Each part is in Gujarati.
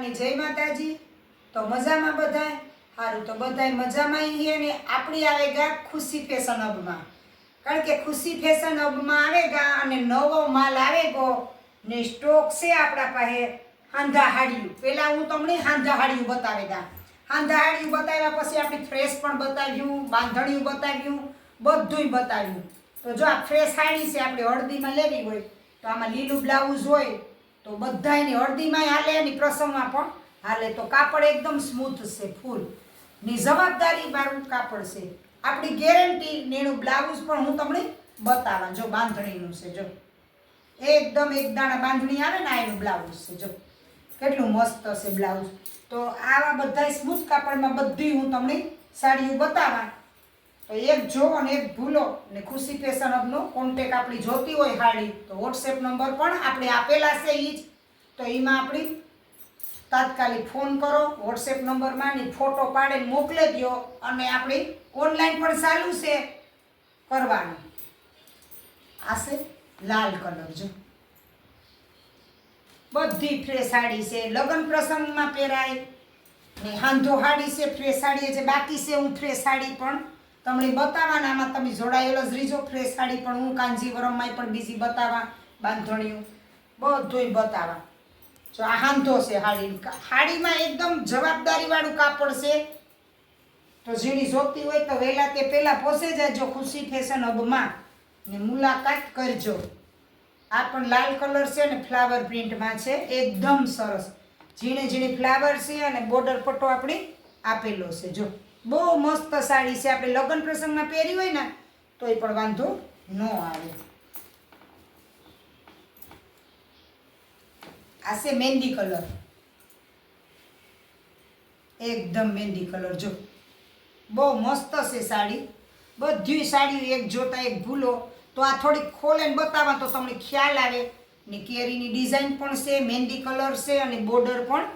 ને જય માતાજી. તો મજામાં બધાય? સારું તો બધાય મજામાં છીએ ને આપણી આવે ગા ખુશી ફેશન હબમાં કારણ કે ખુશી ફેશન હબમાં આવે ગા અને નવો માલ આવે ગો ને સ્ટોક છે આપણા પાસે હાંધા હાડિયું પહેલાં હું તમને હાંધા હાડિયું બતાવે ગા. હાંધા હાડિયું બતાવ્યા પછી આપણે ફ્રેશ પણ બતાવ્યું, બાંધણિયું બતાવ્યું, બધુંય બતાવ્યું. તો જો આ ફ્રેશ સાડી છે આપણે હળદીમાં લેવી હોય, તો આમાં લીલું બ્લાઉઝ હોય તો બધાયની હળદીમાંય હાલે એની પ્રસંગમાં પણ હાલે. તો કાપડ એકદમ સ્મૂથ છે, ફૂલ. ની જવાબદારી મારું કાપડ છે. આપણી ગેરંટી ને એનું બ્લાઉઝ પણ હું તમને બતાવવા, જો બાંધણીનું છે, જો. એકદમ એક દાણા બાંધણી આવે ને એનું બ્લાઉઝ છે, જો. કેટલું મસ્ત છે બ્લાઉઝ. તો આવા બધા સ્મૂથ કાપડમાં બધી હું તમને સાડીઓ બતાવવા એક જો અને એક ભૂલો ને ખુશી ફેશન અપનો કોન્ટેક આપણી જોતી હોય હાડી, તો વોટ્સએપ નંબર પણ આપણે આપેલા છે એ જ. તો એમાં આપણી તાત્કાલિક ફોન કરો વોટ્સએપ નંબરમાં ને ફોટો પાડીને મોકલી દો અને આપણી ઓનલાઈન પણ ચાલુ છે કરવાનું. આ છે લાલ કલર જો. બધી ફ્રેશ સાડી છે, લગ્ન પ્રસંગમાં પહેરાય ને હાંધો હાડી છે ફ્રેશ સાડી છે બાકી છે, હું ફ્રેશ સાડી પણ તમને બતાવવાના, આમાં તમે જોડાયેલો જ રીજો. ફ્રેશ સાડી પણ હું કાંજીવરમમાં પણ બીજી બતાવવા. બાંધણીયું. બધુંય બતાવવા. જો આ હાંધો છે હાડી. હાડીમાં એકદમ જવાબદારીવાળું કાપડ છે. તો ઝીણી જોતી હોય તો વહેલા તે પહેલાં પહોંચી જજો ખુશી ફેશન હબમાં. ને મુલાકાત કરજો. આ પણ લાલ કલર છે ને ફ્લાવર પ્રિન્ટમાં છે. એકદમ સરસ. ઝીણી ઝીણી ફ્લાવર છે અને બોર્ડર પટ્ટો આપણી આપેલો છે. જો. બહુ મસ્ત સાડી છે. આપણે લગ્ન પ્રસંગમાં પહેરી હોય ને, તોય પણ વાંધો ન આવે. આ છે મહેંદી કલર. એકદમ મહેંદી કલર. જો, બહુ મસ્ત છે સાડી. બધી સાડી એક જોતા એક ભૂલો. તો આ થોડીક ખોલેને બતાવવા તો તમને ખ્યાલ આવે ને કેરીની ડિઝાઇન પણ છે, મહેંદી કલર છે અને બોર્ડર પણ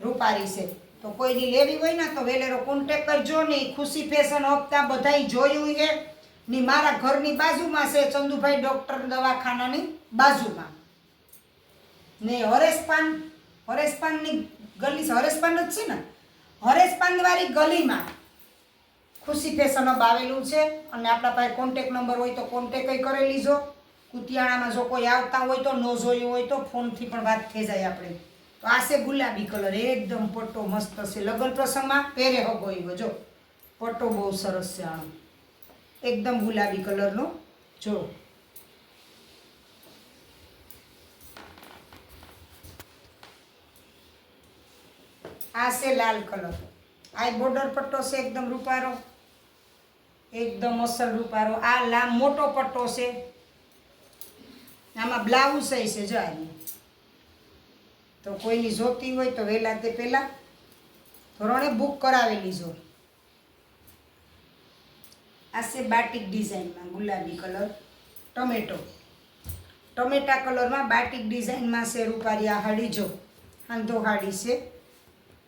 રૂપારી છે. તો કોઈની લેવી હોય ને તો વેલેરો કોન્ટેક કરજો ને ખુશી ફેશન હપ્તા બધાય જોયું છે. ની મારા ઘરની બાજુમાં છે ચંદુભાઈ ડૉક્ટર દવાખાનાની બાજુમાં. ને હરેશપાન, હરેશપાનની ગલી હરેશપાન જ છે ને? હરેશપાનવાળી ગલીમાં ખુશી ફેશન હબ આવેલું છે અને આપણા પાસે કોન્ટેક નંબર હોય તો કોન્ટેક કરી લીજો. કુતિયાણામાં જો કોઈ આવતા હોય તો ન જોયું હોય તો ફોનથી પણ વાત થઈ જાય આપણે. તો આ છે ગુલાબી કલર, એકદમ પટ્ટો મસ્ત છે. લગ્ન પ્રસંગમાં પહેરે હગો એવો જો. પટ્ટો બહુ સરસ છે આનો. એકદમ ગુલાબી કલરનો, જો. આ છે લાલ કલર. આ બોર્ડર પટ્ટો છે એકદમ રૂપારો. એકદમ અસલ રૂપારો. આ લાંબ મોટો પટ્ટો છે. આમાં બ્લાઉઝ છે, જો આની. તો કોઈની જોતી હોય તો વહેલા તે પહેલાં ધોરણે બુક કરાવેલી જો આ છે બાટિક ડિઝાઇનમાં ગુલાબી કલર, ટમેટો. ટમેટા કલરમાં બાટિક ડિઝાઇનમાં છે રૂપારી આ હાડી જો હાંધો હાડી છે.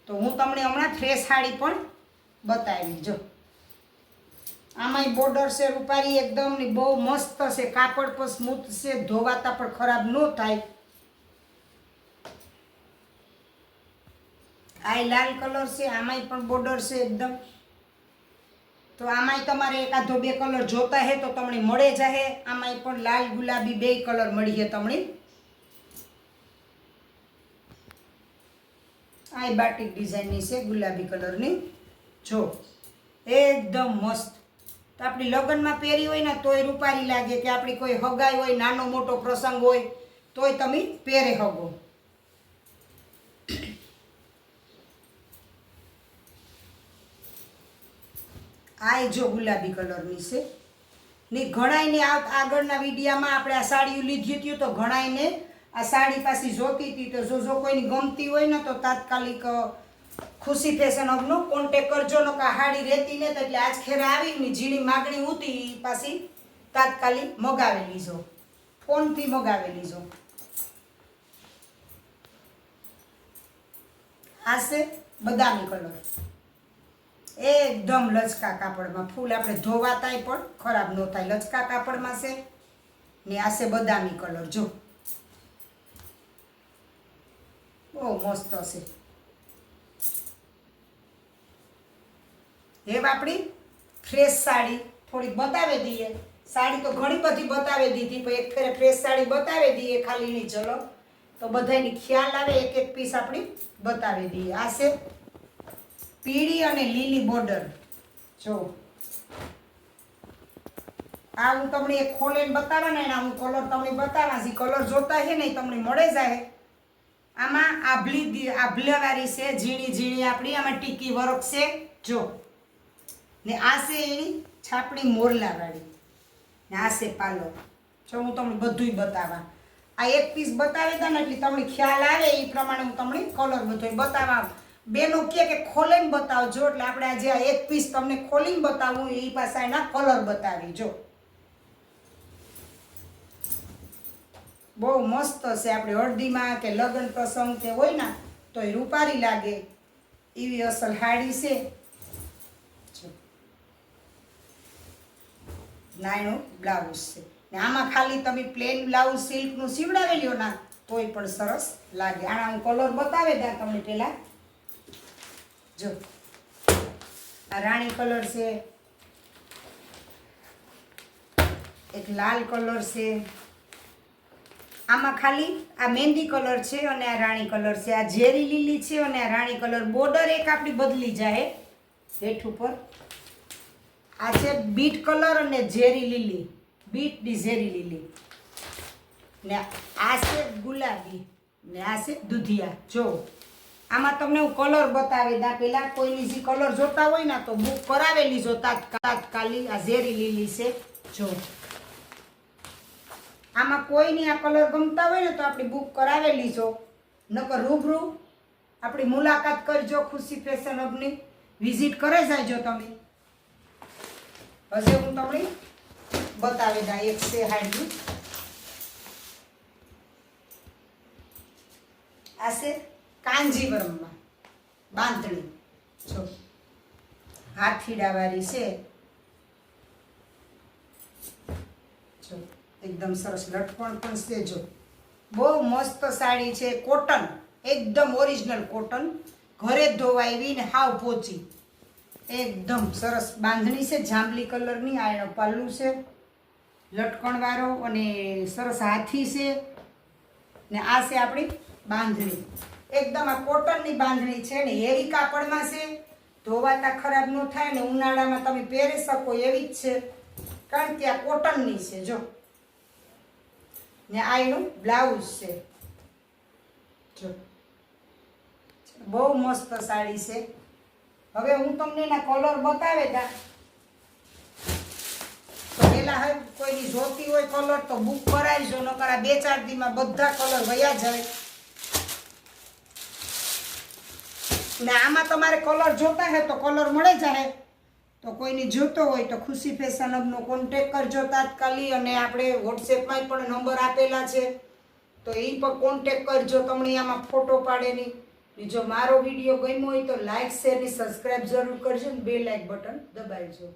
તો હું તમને હમણાં ફ્રેશ સાડી પણ બતાવી જો. આમાંય બોર્ડર છે રૂપારી, એકદમ બહુ મસ્ત છે, કાપડ પણ સ્મૂથ છે, ધોવાતા પણ ખરાબ ન થાય. આ લાલ કલર છે, આમાંય પણ બોર્ડર છે એકદમ. તો આમાંય તમારે એકાદો બે કલર જોતા હે તો તમને મળે જાહે. આમાંય પણ લાલ ગુલાબી બે કલર મળીએ તમને. આ બાટિક ડિઝાઇનની છે ગુલાબી કલરની. જો, એકદમ મસ્ત. તો આપણી લગ્નમાં પહેરી હોય ને તોય રૂપારી લાગે કે આપણી કોઈ હગાઈ હોય, નાનો મોટો પ્રસંગ હોય, તોય તમે પહેરે હગો. આ જો ગુલાબી કલરની છે. ને ઘણાઈને આ આગળના વિડીયામાં આપણે આ સાડીઓ લીધી હતી તો ઘણાઈને આ સાડી પાછી જોતી હતી. તો જો જો કોઈની ગમતી હોય ને તો તાત્કાલિક ખુશી ફેશન હબનો કોન્ટેક કરજો. ને કે હાડી રહેતી ને તો એટલે આજ ખેરે આવી ઝીણી માગણી ઉતી પાછી તાત્કાલિક મગાવી લીજો ફોનથી મગાવી લીજો આ છે બદામી કલર. એકદમ લચકા કાપડમાં. ફૂલ આપણે ધોવાતાય પણ ખરાબ ન થાય. લચકા કાપડમાં છે ને આ છે બદામી કલર. જો. બહુ મસ્ત છે. હેવ આપણી ફ્રેશ સાડી થોડીક બતાવી દઈએ. સાડી તો ઘણી બધી બતાવી દીધી, પણ એક ફેરે ફ્રેશ સાડી બતાવી દઈએ ખાલીની ચલો તો બધાની ખ્યાલ આવે, એક એક પીસ આપણી બતાવી દઈએ. આ છે પીળી અને લીલી બોર્ડર જો. આ હું તમને એક ખોલીને બતાવવા ને એના હું કલર તમને બતાવવા જે કલર જોતા છે ને તમને મળે જાય. આમાં આભલી આભલાવાળી છે, ઝીણી ઝીણી આપણી. આમાં ટીકી વર્ક છે. જો. ને આ છે એની છાપડી મોરલાવાળી. ને આ છે પાલો. જો હું તમને બધુંય બતાવવા. આ એક પીસ બતાવી દઉં ને એટલે તમને ખ્યાલ આવે એ પ્રમાણે હું તમને કલર બધોય બતાવવા બેનો કે કે ખોલીને બતાવજો. એટલે આપણે આજે આ એક પીસ તમને ખોલીને બતાવું, એ પાછા એના કલર બતાવી, જો. બહુ મસ્ત છે આપણે હળદીમાં કે લગ્ન પ્રસંગ કે હોય ને, તો એ રૂપારી લાગે. એવી અસલ હાડી છે. નાયણું બ્લાઉઝ છે. ને આમાં ખાલી તમે પ્લેન બ્લાઉઝ સિલ્કનું સીવડાવી લ્યો ના, તોય પણ સરસ લાગે. આણા હું કલર બતાવે દા તમને પહેલા જો. આ રાણી કલર છે. એક લાલ કલર છે. આમાં ખાલી આ મહેંદી કલર છે અને આ રાણી કલર છે. આ ઝેરી લીલી છે અને આ રાણી કલર. બોર્ડર એક આપણી બદલી જાય હેઠ ઉપર. આ છે બીટ કલર અને ઝેરી લીલી. બીટની ઝેરી લીલી. ને આ છે ગુલાબી. ને આ છે દુધિયા. જો. આમાં તમને હું કલર બતાવી દા. પેલા કોઈની જે કલર જોતા હોય ને, તો બુક કરાવેલી જો તાત્કા- તાત્કાલિક આ ઝેરી લીલી છે. જો. આમાં કોઈની આ કલર ગમતા હોય ને, તો આપણી બુક કરાવેલી જો. નકર રૂબરૂ આપણી મુલાકાત કરજો ખુશી ફેશન હબની વિઝિટ કરે જાયજો તમે. હજે હું તમને બતાવી દા એક છે હાડની આ છે કાંજીવરમમાં, બાંધણી. જો, હાથીડાવાળી છે. જો, એકદમ સરસ લટકણ પણ છે, જો. બહુ મસ્ત સાડી છે, કોટન, એકદમ ઓરિજિનલ કોટન. ઘરે ધોવાઈ ને હાવ પોચી. એકદમ સરસ બાંધણી છે, જાંબલી કલરની આ એનો પલ્લુ છે. લટકણવાળો અને સરસ હાથી છે. ને આ છે આપણી બાંધણી. એકદમ આ કોટનની બાંધણી છે ને હેવી કાપડમાં છે. ધોવાતા ખરાબ ન થાય ને, ઉનાળામાં તમે પહેરી શકો એવી જ છે. કારણ કે આ કોટનની છે, જો. ને આ એનું બ્લાઉઝ છે. જો. બહુ મસ્ત સાડી છે. હવે હું તમને એના કલર બતાવે તા તો પેલા હવે કોઈની જોતી હોય કલર તો બુક કરાવજો, નકર આ બે ચાર દીમાં બધા કલર વયા જાય ને આમાં તમારે કલર જોતા હે તો કલર મળે જાય તો કોઈની જોતો હોય તો ખુશી ફેશન હબનો કોન્ટેક કરજો તાત્કાલિક અને આપણે વોટ્સએપમાં પણ નંબર આપેલા છે. તો એ પણ કોન્ટેક કરજો તમને આમાં ફોટો પાડેની ને. જો મારો વીડિયો ગમ્યો હોય તો લાઇક શેર ને સબસ્ક્રાઈબ જરૂર કરજો ને બે લાઇક બટન દબાવજો.